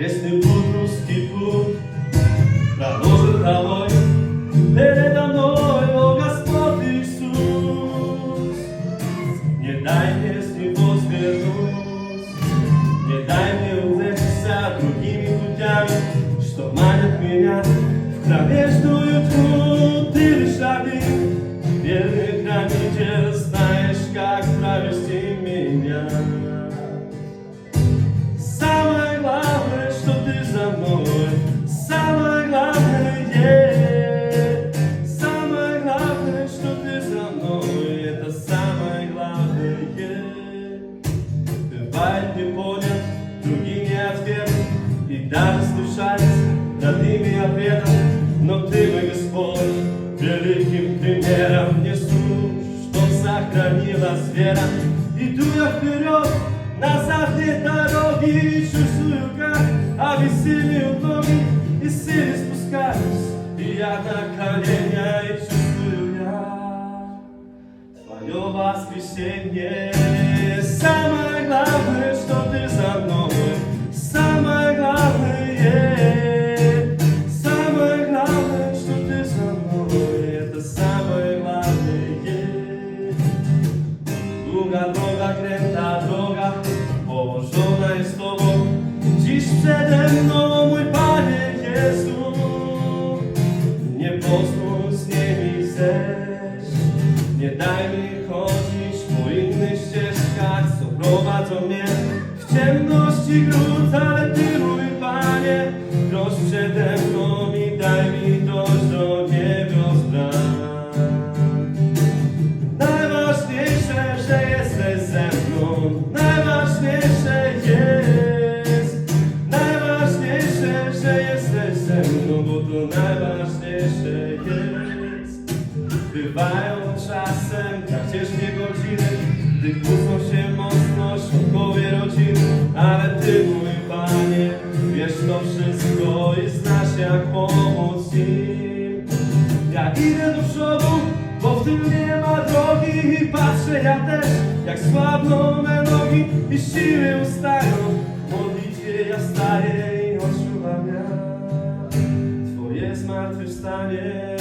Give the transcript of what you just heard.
Крестный путь, русский путь, проложен тобой, передо мной, о Господь Иисус. Не дай мне с него свернуть, не дай мне увлечься другими путями, что манят меня в кровежную тьму. Ты лишь один, верный Бывает не понят, другие не ответ И даже слушались над ими ответом Но ты, мой Господь, великим примером Несу, что сохранилась вера Иду я вперед, назад нет дороги Чувствую, как обессиливают ноги И силы спускаюсь. И я на колени и чувствую я Твое воскресенье Długa droga, kręta droga. Położona jest Tobą Dziś przede mną mój Panie Jezu. Nie pozwól z nimi zejść. Nie daj mi chodzić po innych ścieżkach Co prowadzą mnie w ciemności gród Ale Ty mój Panie Proś przede mną Bywają czasem ciężkie godziny Gdy kłócą się mocno członkowie rodziny. Ale Ty mój Panie Wiesz to wszystko i znasz jak pomóc im. Ja idę do przodu, bo w tym nie ma drogi. I patrzę ja też, jak słabną me nogi I siły ustają W modlitwie ja staję i odczuwam ja. Twoje zmartwychwstanie